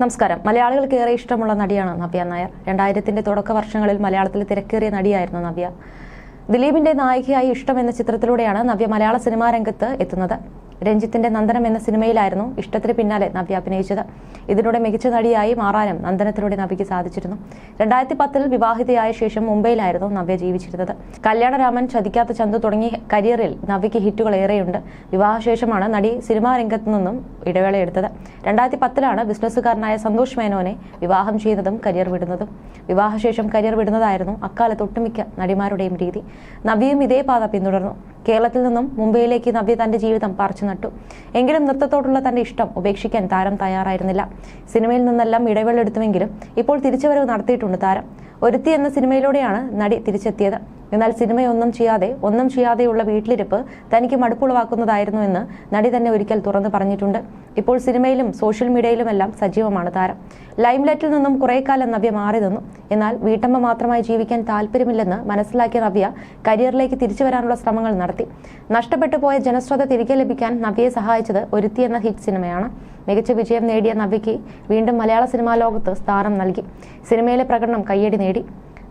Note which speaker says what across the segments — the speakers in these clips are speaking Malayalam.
Speaker 1: നമസ്കാരം. മലയാളികൾക്ക് ഏറെ ഇഷ്ടമുള്ള നടിയാണ് നവ്യ നായർ. രണ്ടായിരത്തിന്റെ തുടക്ക വർഷങ്ങളിൽ മലയാളത്തിൽ തിരക്കേറിയ നടിയായിരുന്നു നവ്യ. ദിലീപിന്റെ നായികയായി ഇഷ്ടം എന്ന ചിത്രത്തിലൂടെയാണ് നവ്യ മലയാള സിനിമാ രംഗത്ത് എത്തുന്നത്. രഞ്ജിത്തിന്റെ നന്ദനം എന്ന സിനിമയിലായിരുന്നു ഇഷ്ടത്തിന് പിന്നാലെ നവ്യ അഭിനയിച്ചത്. ഇതിലൂടെ മികച്ച നടിയായി മാറാനും നന്ദനത്തിലൂടെ നവ്യയ്ക്ക് സാധിച്ചിരുന്നു. രണ്ടായിരത്തി പത്തിൽ വിവാഹിതയായ ശേഷം മുംബൈയിലായിരുന്നു നവ്യ ജീവിച്ചിരുന്നത്. കല്യാണരാമൻ ചതിക്കാത്ത ചന്തു തുടങ്ങിയ കരിയറിൽ നവ്യയ്ക്ക് ഹിറ്റുകൾ ഏറെയുണ്ട്. വിവാഹശേഷമാണ് നടി സിനിമാ രംഗത്തു നിന്നും ഇടവേളയെടുത്തത് രണ്ടായിരത്തി പത്തിലാണ് ബിസിനസ്സുകാരനായ സന്തോഷ് മേനോനെ വിവാഹം ചെയ്യുന്നതും കരിയർ വിടുന്നതും. വിവാഹശേഷം കരിയർ വിടുന്നതായിരുന്നു അക്കാലത്ത് ഒട്ടുമിക്ക നടിമാരുടെയും രീതി. നവ്യയും ഇതേ പാത പിന്തുടർന്നു. കേരളത്തിൽ നിന്നും മുംബൈയിലേക്ക് നവ്യ തന്റെ ജീവിതം പറിച്ചു നട്ടു. എങ്കിലും നൃത്തത്തോടുള്ള തന്റെ ഇഷ്ടം ഉപേക്ഷിക്കാൻ താരം തയ്യാറായിരുന്നില്ല. സിനിമയിൽ നിന്നെല്ലാം ഇടവേളെടുത്തുവെങ്കിലും ഇപ്പോൾ തിരിച്ചുവരവ് നടത്തിയിട്ടുണ്ട് താരം. ഒരുത്തി എന്ന സിനിമയിലൂടെയാണ് നടി തിരിച്ചെത്തിയത്. എന്നാൽ സിനിമയൊന്നും ചെയ്യാതെ ഒന്നും ചെയ്യാതെയുള്ള വീട്ടിലിരിപ്പ് തനിക്ക് മടുപ്പുളവാക്കുന്നതായിരുന്നു എന്ന് നടി തന്നെ ഒരിക്കൽ തുറന്നു പറഞ്ഞിട്ടുണ്ട്. ഇപ്പോൾ സിനിമയിലും സോഷ്യൽ മീഡിയയിലുമെല്ലാം സജീവമാണ് താരം. ലൈംലൈറ്റിൽ നിന്നും കുറേ കാലം നവ്യ മാറി നിന്നു. എന്നാൽ വീട്ടമ്മ മാത്രമായി ജീവിക്കാൻ താല്പര്യമില്ലെന്ന് മനസ്സിലാക്കിയ നവ്യ കരിയറിലേക്ക് തിരിച്ചു വരാനുള്ള ശ്രമങ്ങൾ നടത്തി. നഷ്ടപ്പെട്ടു പോയ ജനശ്രദ്ധ തിരികെ ലഭിക്കാൻ നവ്യയെ സഹായിച്ചത് ഒരുത്തി എന്ന ഹിറ്റ് സിനിമയാണ്. മികച്ച വിജയം നേടിയ നവ്യയ്ക്ക് വീണ്ടും മലയാള സിനിമാ ലോകത്ത് സ്ഥാനം നൽകി. സിനിമയിലെ പ്രകടനം കയ്യടി നേടി.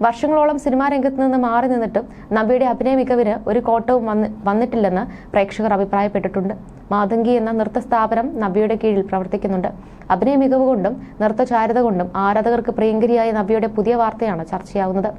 Speaker 1: വർഷങ്ങളോളം സിനിമാ രംഗത്ത് നിന്ന് മാറി നിന്നിട്ടും നബിയുടെ അഭിനയ മികവിന് ഒരു കോട്ടവും വന്ന് വന്നിട്ടില്ലെന്ന് പ്രേക്ഷകർ അഭിപ്രായപ്പെട്ടിട്ടുണ്ട്. മാതങ്കി എന്ന നൃത്ത സ്ഥാപനം നബിയുടെ കീഴിൽ പ്രവർത്തിക്കുന്നുണ്ട്. അഭിനയ മികവ് കൊണ്ടും നൃത്തചാരുത കൊണ്ടും ആരാധകർക്ക് പ്രിയങ്കരിയായ നബിയുടെ പുതിയ വാർത്തയാണ് ചർച്ചയാവുന്നത്.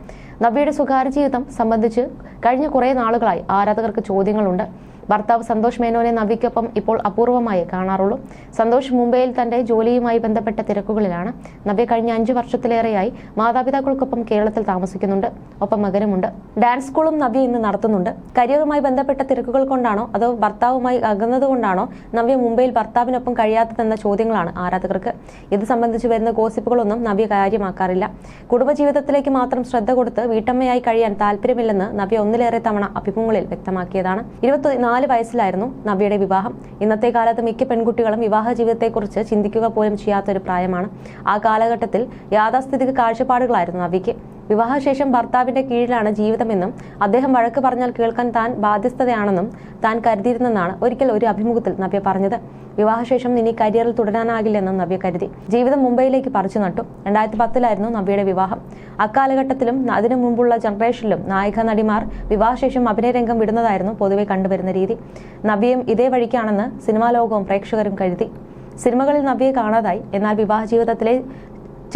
Speaker 1: നബിയുടെ സ്വകാര്യ ജീവിതം സംബന്ധിച്ച് കഴിഞ്ഞ കുറേ നാളുകളായി ആരാധകർക്ക് ചോദ്യങ്ങളുണ്ട്. ഭർത്താവ് സന്തോഷ് മേനോനെ നവിക്കൊപ്പം ഇപ്പോൾ അപൂർവമായി കാണാറുള്ളൂ. സന്തോഷ് മുംബൈയിൽ തന്റെ ജോലിയുമായി ബന്ധപ്പെട്ട തിരക്കുകളിലാണ്. നവ്യ കഴിഞ്ഞ അഞ്ചു വർഷത്തിലേറെയായി മാതാപിതാക്കൾക്കൊപ്പം കേരളത്തിൽ താമസിക്കുന്നുണ്ട്. ഒപ്പം മകനുമുണ്ട്. ഡാൻസ് സ്കൂളും നവ്യ ഇന്ന് നടത്തുന്നുണ്ട്. കരിയറുമായി ബന്ധപ്പെട്ട തിരക്കുകൾ കൊണ്ടാണോ അതോ ഭർത്താവുമായി അകന്നത് കൊണ്ടാണോ നവ്യ മുംബൈയിൽ ഭർത്താവിനൊപ്പം കഴിയാത്തതെന്ന ചോദ്യങ്ങളാണ് ആരാധകർക്ക്. ഇത് സംബന്ധിച്ച് വരുന്ന ഗോസിപ്പുകളൊന്നും നവ്യ കാര്യമാക്കാറില്ല. കുടുംബജീവിതത്തിലേക്ക് മാത്രം ശ്രദ്ധ കൊടുത്ത് വീട്ടമ്മയായി കഴിയാൻ താല്പര്യമില്ലെന്ന് നവ്യ ഒന്നിലേറെ തവണ അഭിമുഖങ്ങളിൽ വ്യക്തമാക്കിയതാണ്. ഇരുപത്തി നാല് വയസ്സിലായിരുന്നു നവ്യയുടെ വിവാഹം. ഇന്നത്തെ കാലത്ത് മിക്ക പെൺകുട്ടികളും വിവാഹ ജീവിതത്തെക്കുറിച്ച് ചിന്തിക്കുക പോലും ചെയ്യാത്തൊരു പ്രായമാണ്. ആ കാലഘട്ടത്തിൽ യാഥാസ്ഥിതിക കാഴ്ചപ്പാടുകളായിരുന്നു നവ്യയ്ക്ക്. വിവാഹശേഷം ഭർത്താവിന്റെ കീഴിലാണ് ജീവിതമെന്നും അദ്ദേഹം വഴക്ക് പറഞ്ഞാൽ കേൾക്കാൻ താൻ ബാധ്യസ്ഥതയാണെന്നും താൻ കരുതിയിരുന്നെന്നാണ് ഒരിക്കൽ ഒരു അഭിമുഖത്തിൽ നവ്യ പറഞ്ഞത്. വിവാഹശേഷം ഇനി കരിയറിൽ തുടരാനാകില്ലെന്നും നവ്യ കരുതി. ജീവിതം മുംബൈയിലേക്ക് പറിച്ചു നട്ടു. രണ്ടായിരത്തി പത്തിലായിരുന്നു നവ്യയുടെ വിവാഹം. അക്കാലഘട്ടത്തിലും അതിനു മുമ്പുള്ള ജനറേഷനിലും നായിക നടിമാർ വിവാഹശേഷം അഭിനയരംഗം വിടുന്നതായിരുന്നു പൊതുവെ കണ്ടുവരുന്ന രീതി. നവ്യയും ഇതേ വഴിക്കാണെന്ന് സിനിമാ ലോകവും പ്രേക്ഷകരും കരുതി. സിനിമകളിൽ നവ്യയെ കാണാതായി. എന്നാൽ വിവാഹ ജീവിതത്തിലെ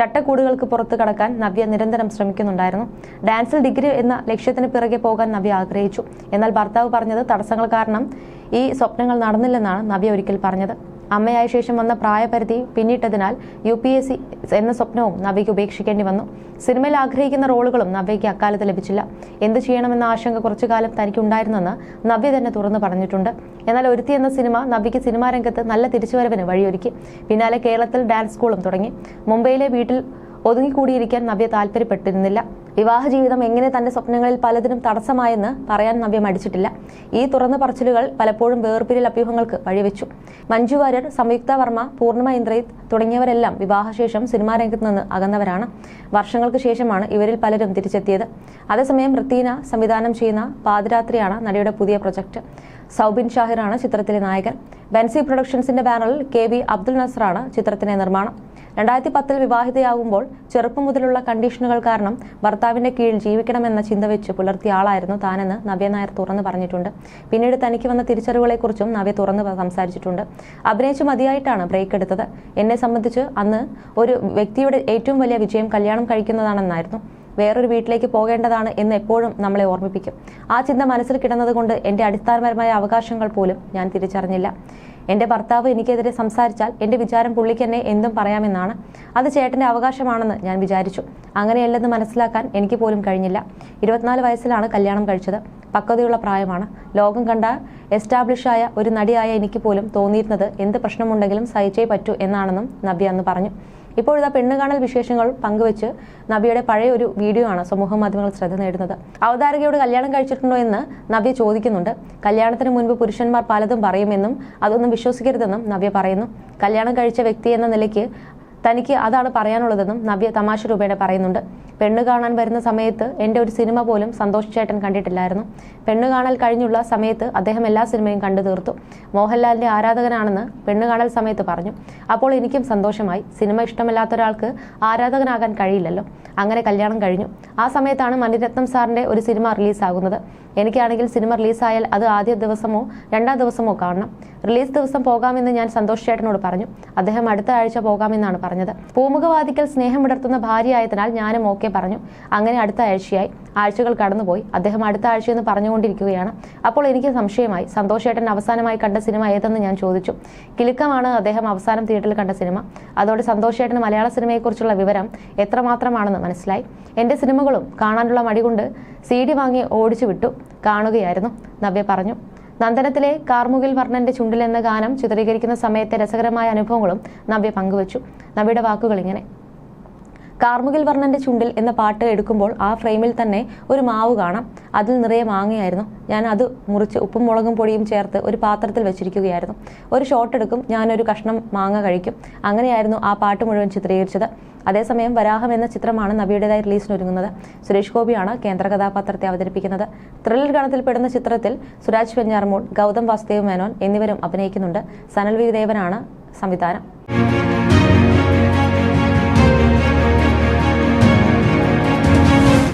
Speaker 1: ചട്ടക്കൂടുകൾക്ക് പുറത്തു കടക്കാൻ നവ്യ നിരന്തരം ശ്രമിക്കുന്നുണ്ടായിരുന്നു. ഡാൻസിൽ ഡിഗ്രി എന്ന ലക്ഷ്യത്തിന് പിറകെ പോകാൻ നവ്യ ആഗ്രഹിച്ചു. എന്നാൽ ഭർത്താവ് പറഞ്ഞത് തടസ്സങ്ങൾ കാരണം ഈ സ്വപ്നങ്ങൾ നടന്നില്ലെന്നാണ് നവ്യ ഒരിക്കൽ പറഞ്ഞത്. അമ്മയായ ശേഷം വന്ന പ്രായപരിധി പിന്നിട്ടതിനാൽ യു പി എസ് സി എന്ന സ്വപ്നവും നവ്യയ്ക്ക് ഉപേക്ഷിക്കേണ്ടി വന്നു. സിനിമയിൽ ആഗ്രഹിക്കുന്ന റോളുകളും നവ്യയ്ക്ക് അക്കാലത്ത് ലഭിച്ചില്ല. എന്ത് ചെയ്യണമെന്ന ആശങ്ക കുറച്ചു കാലം തനിക്കുണ്ടായിരുന്നെന്ന് നവ്യ തന്നെ തുറന്നു പറഞ്ഞിട്ടുണ്ട്. എന്നാൽ ഒരുത്തി എന്ന സിനിമ നവ്യയ്ക്ക് സിനിമാ രംഗത്ത് നല്ല തിരിച്ചുവരവിന് വഴിയൊരുക്കി. പിന്നാലെ കേരളത്തിൽ ഡാൻസ് സ്കൂളും തുടങ്ങി. മുംബൈയിലെ വീട്ടിൽ ഒതുങ്ങിക്കൂടിയിരിക്കാൻ നവ്യ താല്പര്യപ്പെട്ടിരുന്നില്ല. വിവാഹ ജീവിതം എങ്ങനെ തന്റെ സ്വപ്നങ്ങളിൽ പലതിനും തടസ്സമായെന്ന് പറയാൻ നവ്യ മടിച്ചിട്ടില്ല. ഈ തുറന്ന പറച്ചിലുകൾ പലപ്പോഴും വേർപിരിൽ അഭ്യൂഹങ്ങൾക്ക് വഴിവെച്ചു. മഞ്ജു വാര്യർ സംയുക്ത വർമ്മ പൂർണിമ ഇന്ദ്രജിത്ത് തുടങ്ങിയവരെല്ലാം വിവാഹശേഷം സിനിമാ രംഗത്ത് നിന്ന് അകന്നവരാണ്. വർഷങ്ങൾക്ക് ശേഷമാണ് ഇവരിൽ പലരും തിരിച്ചെത്തിയത്. അതേസമയം റത്തീന സംവിധാനം ചെയ്യുന്ന പാതിരാത്രിയാണ് നടിയുടെ പുതിയ പ്രൊജക്ട്. സൗബിൻ ഷാഹിറാണ് ചിത്രത്തിലെ നായകൻ. ബെൻസി പ്രൊഡക്ഷൻസിന്റെ ബാനറിൽ കെ വി അബ്ദുൽ നസറാണ് ചിത്രത്തിന്റെ നിർമ്മാണം. രണ്ടായിരത്തി പത്തിൽ വിവാഹിതയാകുമ്പോൾ ചെറുപ്പം മുതലുള്ള കണ്ടീഷനുകൾ കാരണം ഭർത്താവിന്റെ കീഴിൽ ജീവിക്കണമെന്ന ചിന്ത വെച്ച് പുലർത്തിയ ആളായിരുന്നു താനെന്ന് നവ്യ നായർ തുറന്നു പറഞ്ഞിട്ടുണ്ട്. പിന്നീട് തനിക്ക് വന്ന തിരിച്ചറിവുകളെക്കുറിച്ചും നവ്യ തുറന്ന് സംസാരിച്ചിട്ടുണ്ട്. അഭിനയിച്ച് മതിയായിട്ടാണ് ബ്രേക്ക് എടുത്തത്. എന്നെ സംബന്ധിച്ച് അന്ന് ഒരു വ്യക്തിയുടെ ഏറ്റവും വലിയ വിജയം കല്യാണം കഴിക്കുന്നതാണെന്നായിരുന്നു. വേറൊരു വീട്ടിലേക്ക് പോകേണ്ടതാണ് എന്ന് എപ്പോഴും നമ്മളെ ഓർമ്മിപ്പിക്കും. ആ ചിന്ത മനസ്സിൽ കിടന്നതുകൊണ്ട് എന്റെ അടിസ്ഥാനപരമായ അവകാശങ്ങൾ പോലും ഞാൻ തിരിച്ചറിഞ്ഞില്ല. എന്റെ ഭർത്താവ് എനിക്കെതിരെ സംസാരിച്ചാൽ എന്റെ വിചാരം പുള്ളിക്ക് എന്നെ എന്തും പറയാമെന്നാണ്. അത് ചേട്ടന്റെ അവകാശമാണെന്ന് ഞാൻ വിചാരിച്ചു. അങ്ങനെയല്ലെന്ന് മനസ്സിലാക്കാൻ എനിക്ക് പോലും കഴിഞ്ഞില്ല. ഇരുപത്തിനാല് വയസ്സിലാണ് കല്യാണം കഴിച്ചത്. പക്വതയുള്ള പ്രായമാണ്. ലോകം കണ്ട എസ്റ്റാബ്ലിഷായ ഒരു നടിയായ എനിക്ക് പോലും തോന്നിയിരുന്നത് എന്ത് പ്രശ്നമുണ്ടെങ്കിലും സഹിച്ചേ പറ്റൂ എന്നാണെന്നും നബി അന്ന് പറഞ്ഞു. ഇപ്പോഴിതാ പെണ്ണുകാണൽ വിശേഷങ്ങൾ പങ്കുവെച്ച് നബിയുടെ പഴയ ഒരു വീഡിയോ ആണ് സമൂഹ മാധ്യമങ്ങൾ ശ്രദ്ധ നേടുന്നത്. അവതാരകയോട് കല്യാണം കഴിച്ചിട്ടുണ്ടോ എന്ന് നവ്യ ചോദിക്കുന്നുണ്ട്. കല്യാണത്തിന് മുൻപ് പുരുഷന്മാർ പലതും പറയുമെന്നും അതൊന്നും വിശ്വസിക്കരുതെന്നും നവ്യ പറയുന്നു. കല്യാണം കഴിച്ച വ്യക്തി എന്ന നിലയ്ക്ക് തനിക്ക് അതാണ് പറയാനുള്ളതെന്നും നവ്യ തമാശ രൂപേണ പറയുന്നുണ്ട്. പെണ്ണ് കാണാൻ വരുന്ന സമയത്ത് എന്റെ ഒരു സിനിമ പോലും സന്തോഷ് ചേട്ടൻ കണ്ടിട്ടില്ലായിരുന്നു. പെണ്ണ് കാണൽ കഴിഞ്ഞുള്ള സമയത്ത് അദ്ദേഹം എല്ലാ സിനിമയും കണ്ടു തീർത്തു. മോഹൻലാലിന്റെ ആരാധകനാണെന്ന് പെണ്ണ് കാണൽ സമയത്ത് പറഞ്ഞു. അപ്പോൾ എനിക്കും സന്തോഷമായി. സിനിമ ഇഷ്ടമല്ലാത്ത ഒരാൾക്ക് ആരാധകനാകാൻ കഴിയില്ലല്ലോ. അങ്ങനെ കല്യാണം കഴിഞ്ഞു. ആ സമയത്താണ് മണിരത്നം സാറിന്റെ ഒരു സിനിമ റിലീസാകുന്നത്. എനിക്കാണെങ്കിൽ സിനിമ റിലീസായാൽ അത് ആദ്യ ദിവസമോ രണ്ടാം ദിവസമോ കാണണം. റിലീസ് ദിവസം പോകാമെന്ന് ഞാൻ സന്തോഷ് ചേട്ടനോട് പറഞ്ഞു. അദ്ദേഹം അടുത്ത ആഴ്ച പോകാമെന്നാണ് പറഞ്ഞത്. പൂമുഖവാദിക്കൽ സ്നേഹം വിടർത്തുന്ന ഭാര്യയായതിനാൽ ഞാനും ഓക്കെ പറഞ്ഞു. അങ്ങനെ അടുത്ത ആഴ്ചയായി. ആഴ്ചകൾ കടന്നുപോയി. അദ്ദേഹം അടുത്ത ആഴ്ചയെന്ന് പറഞ്ഞുകൊണ്ടിരിക്കുകയാണ്. അപ്പോൾ എനിക്ക് സംശയമായി. സന്തോഷ് ചേട്ടൻ അവസാനമായി കണ്ട സിനിമ ഏതെന്ന് ഞാൻ ചോദിച്ചു. കിലുക്കമാണ് അദ്ദേഹം അവസാനം തിയേറ്ററിൽ കണ്ട സിനിമ. അതോടെ സന്തോഷ് മലയാള സിനിമയെക്കുറിച്ചുള്ള വിവരം എത്രമാത്രമാണെന്ന് മനസ്സിലായി. എന്റെ സിനിമകളും കാണാനുള്ള മടി കൊണ്ട് സി ഡി വാങ്ങി ഓടിച്ചു വിട്ടു. കാണുകയായിരുന്നു. നവ്യ പറഞ്ഞു നന്ദനത്തിലെ കാർമുകിൽ വർണന്റെ ചുണ്ടിൽ എന്ന ഗാനം ചിത്രീകരിക്കുന്ന സമയത്തെ രസകരമായ അനുഭവങ്ങളും നവ്യ പങ്കുവച്ചു. നവ്യയുടെ വാക്കുകൾ ഇങ്ങനെ കാർമുകിൽ വർണന്റെ ചുണ്ടിൽ എന്ന പാട്ട് എടുക്കുമ്പോൾ ആ ഫ്രെയിമിൽ തന്നെ ഒരു മാവ് കാണാം. അതിൽ നിറയെ മാങ്ങയായിരുന്നു. ഞാൻ അത് മുറിച്ച് ഉപ്പും മുളകും പൊടിയും ചേർത്ത് ഒരു പാത്രത്തിൽ വെച്ചിരിക്കുകയായിരുന്നു. ഒരു ഷോട്ട് എടുക്കും. ഞാനൊരു കഷ്ണം മാങ്ങ കഴിക്കും. അങ്ങനെയായിരുന്നു ആ പാട്ട് മുഴുവൻ ചിത്രീകരിച്ചത്. അതേസമയം വരാഹം എന്ന ചിത്രമാണ് നവിയുടേതായി റിലീസിനൊരുങ്ങുന്നത്. സുരേഷ് ഗോപിയാണ് കേന്ദ്ര കഥാപാത്രത്തെ അവതരിപ്പിക്കുന്നത്. ത്രില്ലർ ഗണത്തിൽപ്പെടുന്ന ചിത്രത്തിൽ സുരാജ് വെഞ്ഞാറമൂട് ഗൗതം വാസുദേവ് മേനോൻ എന്നിവരും അഭിനയിക്കുന്നുണ്ട്. സനൽ വീരദേവനാണ് സംവിധാനം.